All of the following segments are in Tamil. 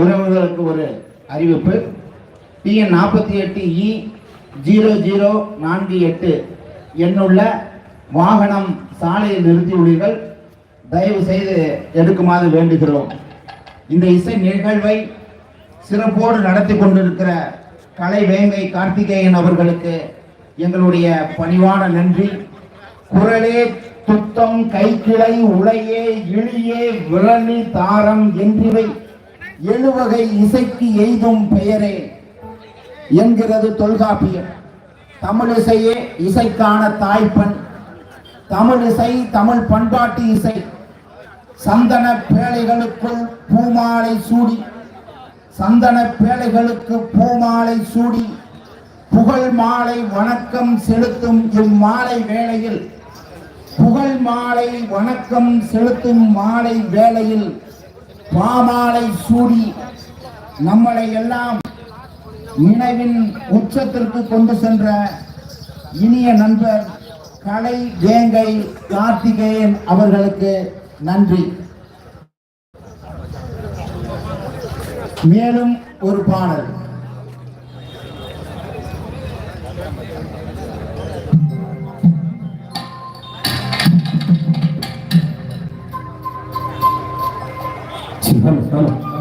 உறவுகளுக்கு ஒரு அறிவிப்பு. பிஎன் நாற்பத்தி எட்டு இ ஜீரோ ஜீரோ நான்கு எட்டு எண்ணுள்ள வாகனம் சாலையில் நிறுத்தியுள்ளீர்கள் தயவு செய்து எடுக்குமாறு வேண்டுகிறோம். இந்த இசை நிகழ்வை சிறப்போடு நடத்தி கொண்டிருக்கிற கலை வேங்கை கார்த்திகேயன் அவர்களுக்கு எங்களுடைய பணிவான நன்றி. குரலே துத்தம் கைக்கிளை உலையே இழியே விரலி தாரம் என்றிவை எழுவகை இசைக்கு எய்தும் பெயரே என்கிறது தொல்காப்பியம். தமிழிசையே இசைக்கான தாய்ப்பண். தமிழிசை தமிழ் பண்பாட்டு இசை. சந்தன பேழைகளுக்குள் பூமாலை சூடி. சந்தன பேழைகளுக்கு பூமாலை சூடி. புகழ் மாலை வணக்கம் செலுத்தும் இம்மாலை வேளையில். புகழ் மாலை வணக்கம் செலுத்தும் மாலை வேளையில் பாமாலை சூடி நம்மளை எல்லாம் நினைவின் உச்சத்திற்கு கொண்டு சென்ற இனிய நண்பர் கலை வேங்கை கார்த்திகேயன் அவர்களுக்கு நன்றி. மேலும் ஒரு பாடல். 请他们商量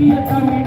குணமேறிய தமிழா